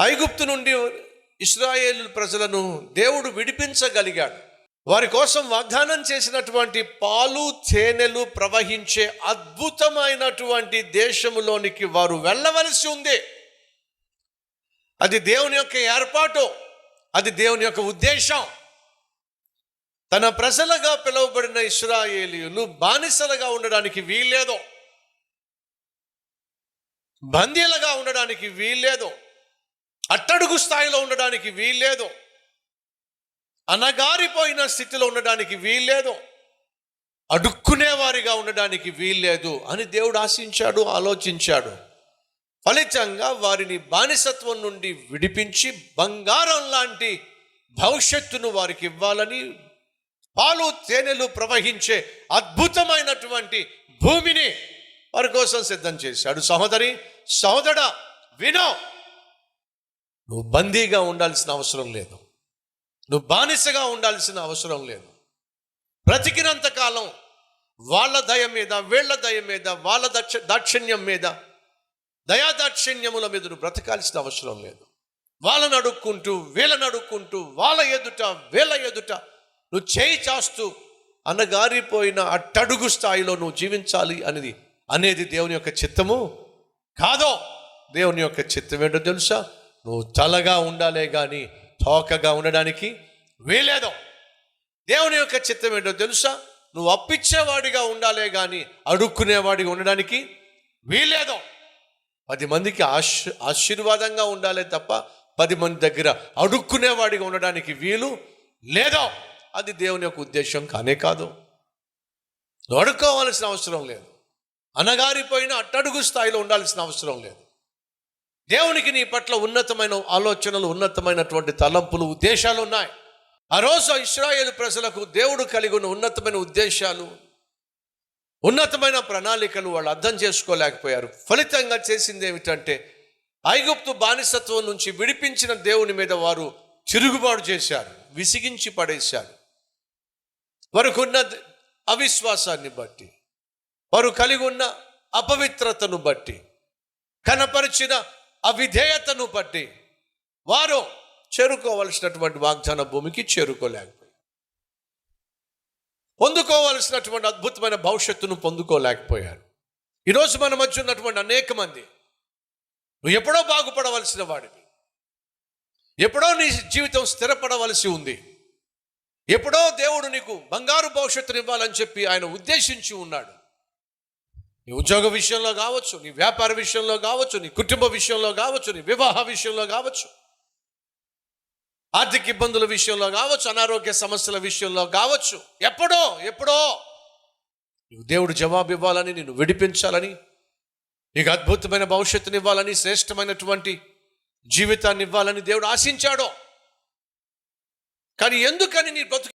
ఐగుప్తు నుండి ఇస్రాయేల్ ప్రజలను దేవుడు విడిపించగలిగాడు. వారి కోసం వాగ్దానం చేసినటువంటి పాలు తేనెలు ప్రవహించే అద్భుతమైనటువంటి దేశములోనికి వారు వెళ్ళవలసి ఉంది. అది దేవుని యొక్క ఏర్పాటు అది దేవుని యొక్క ఉద్దేశం. తన ప్రజలుగా పిలువబడిన ఇస్రాయేలీయులు బానిసలుగా ఉండడానికి వీల్లేదో. బందీలుగా ఉండడానికి వీల్లేదు. అట్టడుగు స్థాయిలో ఉండడానికి వీల్లేదు. అనగారిపోయిన స్థితిలో ఉండడానికి వీల్లేదు. అడుక్కునేవారిగా ఉండడానికి వీల్లేదు అని దేవుడు ఆశించాడు ఆలోచించాడు. ఫలితంగా వారిని బానిసత్వం నుండి విడిపించి బంగారం లాంటి భవిష్యత్తును వారికి ఇవ్వాలని పాలు తేనెలు ప్రవహించే అద్భుతమైనటువంటి భూమిని వారి కోసం సిద్ధం చేశాడు. సహోదరి సహోదరా వినో. నువ్వు బందీగా ఉండాల్సిన అవసరం లేదు. నువ్వు బానిసగా ఉండాల్సిన అవసరం లేదు. బ్రతికినంత కాలం వాళ్ళ దయ మీద వీళ్ళ దయ మీద వాళ్ళ దక్ష దాక్షిణ్యం మీద దయాదాక్షిణ్యముల మీద నువ్వు బ్రతకాల్సిన అవసరం లేదు. వాళ్ళని అడుక్కుంటూ వీళ్ళని అడుక్కుంటూ వాళ్ళ ఎదుట వీళ్ళ ఎదుట నువ్వు చేయి చాస్తూ అన్నగారిపోయిన అట్టడుగు స్థాయిలో నువ్వు జీవించాలి అనేది అనేది దేవుని యొక్క చిత్తము. కాదో దేవుని యొక్క చిత్తం ఏంటో తెలుసా? నువ్వు తలగా ఉండాలే కానీ తోకగా ఉండడానికి వీలేదు దేవుని యొక్క చిత్తం ఏంటో తెలుసా? నువ్వు అప్పిచ్చేవాడిగా ఉండాలే కానీ అడుక్కునేవాడిగా ఉండడానికి వీలేదు పది మందికి ఆశ్ ఆశీర్వాదంగా ఉండాలే తప్ప పది మంది దగ్గర అడుక్కునేవాడిగా ఉండడానికి వీలు లేదో. అది దేవుని యొక్క ఉద్దేశం కానే కాదు. నువ్వు అడుక్కోవాల్సిన అవసరం లేదు. అనగారిపోయిన అట్టడుగు స్థాయిలో ఉండాల్సిన అవసరం లేదు. దేవునికి నీ పట్ల ఉన్నతమైన ఆలోచనలు ఉన్నతమైనటువంటి తలంపులు ఉద్దేశాలు ఉన్నాయి. ఆ రోజు ఇస్రాయేల్ ప్రజలకు దేవుడు కలిగి ఉన్న ఉన్నతమైన ఉద్దేశాలు ఉన్నతమైన ప్రణాళికలు వాళ్ళు అర్థం చేసుకోలేకపోయారు. ఫలితంగా చేసింది ఏమిటంటే ఐగుప్తు బానిసత్వం నుంచి విడిపించిన దేవుని మీద వారు తిరుగుబాటు చేశారు విసిగించి పడేశారు. వారికి ఉన్న అవిశ్వాసాన్ని బట్టి వారు కలిగి ఉన్న అపవిత్రతను బట్టి కనపరిచిన అవిధేయతను బట్టి వారు చేరుకోవలసినటువంటి వాగ్దాన భూమికి చేరుకోలేకపోయారు. పొందుకోవలసినటువంటి అద్భుతమైన భవిష్యత్తును పొందుకోలేకపోయారు. ఈరోజు మన మధ్య ఉన్నటువంటి అనేక మంది నువ్వు ఎప్పుడో బాగుపడవలసిన వాడివి. ఎప్పుడో నీ జీవితం స్థిరపడవలసి ఉంది. ఎప్పుడో దేవుడు నీకు బంగారు భవిష్యత్తుని ఇవ్వాలని చెప్పి ఆయన ఉద్దేశించి ఉన్నాడు. నీ ఉద్యోగ విషయంలో కావచ్చు నీ వ్యాపార విషయంలో కావచ్చు నీ కుటుంబ విషయంలో కావచ్చు నీ వివాహ విషయంలో కావచ్చు ఆర్థిక ఇబ్బందుల విషయంలో కావచ్చు అనారోగ్య సమస్యల విషయంలో కావచ్చు ఎప్పుడో ఎప్పుడో నువ్వు దేవుడు జవాబు ఇవ్వాలని నిన్ను విడిపించాలని నీకు అద్భుతమైన భవిష్యత్తుని ఇవ్వాలని శ్రేష్టమైనటువంటి జీవితాన్ని ఇవ్వాలని దేవుడు ఆశించాడో. కానీ ఎందుకని నీ బ్రతుకు